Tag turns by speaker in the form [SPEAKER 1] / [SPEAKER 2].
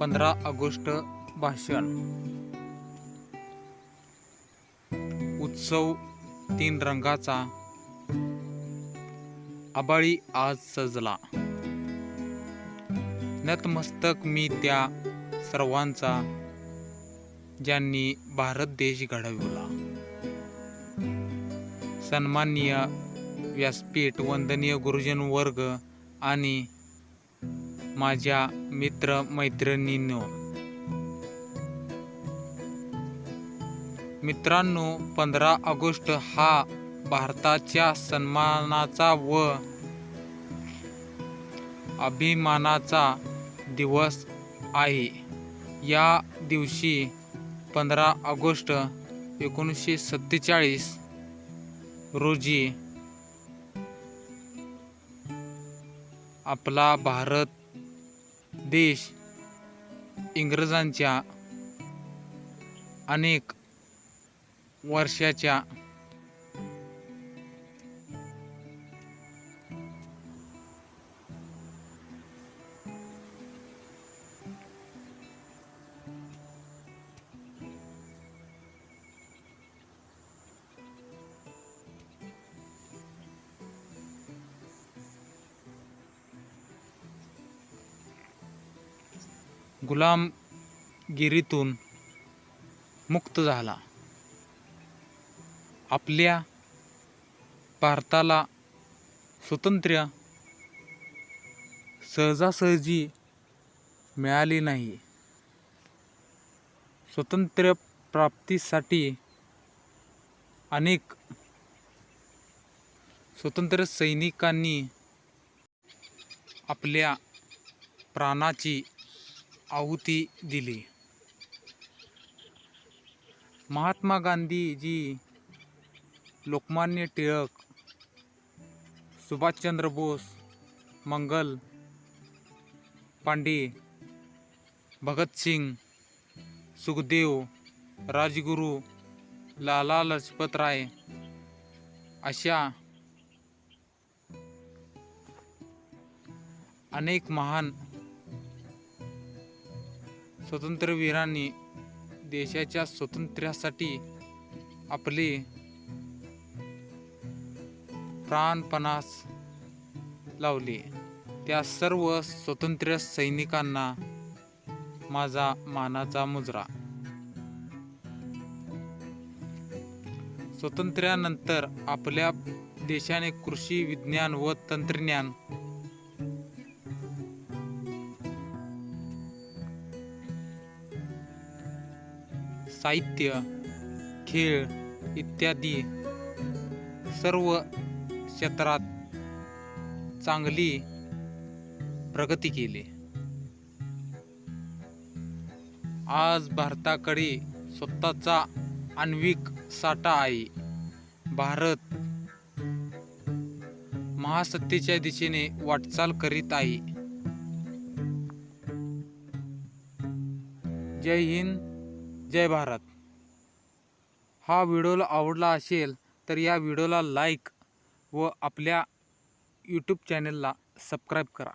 [SPEAKER 1] पंधरा ऑगस्ट भाषण. उत्सव तीन रंगाचा. आबाळी आज सजला. नतमस्तक मी त्या सर्वांचा ज्यांनी भारत देश घडविला. सन्माननीय व्यासपीठ वंदनीय गुरुजन वर्ग आणि माझ्या मित्र मैत्रिणींनो. मित्रांनो पंधरा ऑगस्ट हा भारताच्या सन्मानाचा व अभिमानाचा दिवस आहे. या दिवशी पंधरा ऑगस्ट एकोणीसशे सत्तेचाळीस रोजी आपला भारत देश इंग्रजांच्या अनेक वर्षाच्या गुलामगिरीतून मुक्त झाला. आपल्या भारताला स्वतंत्र सहजासहजी मिळाली नाही. स्वतंत्र प्राप्तीसाठी अनेक स्वतंत्र सैनिकांनी आपल्या प्राणाची आहुती दिली. महात्मा गांधीजी लोकमान्य टिळक सुभाषचंद्र बोस मंगल पांडे भगतसिंग सुखदेव राजगुरू लाला लजपतराय अशा अनेक महान स्वातंत्र्यवीरांनी देशाच्या स्वातंत्र्यासाठी आपले प्राणपणास लावले. त्या सर्व स्वतंत्र सैनिकांना माझा मानाचा मुजरा. स्वातंत्र्यानंतर आपल्या देशाने कृषी विज्ञान व तंत्रज्ञान साहित्य खेळ इत्यादी सर्व क्षेत्रात चांगली प्रगती केली. आज भारताकडे स्वतःचा आण्विक साठा आहे. भारत महासत्तेच्या दिशेने वाटचाल करीत आहे. जय हिंद. जय भारत. हा व्हिडिओला आवडला असेल तर या व्हिडिओला लाईक व आपल्या यूट्यूब चॅनलला सबस्क्राईब करा.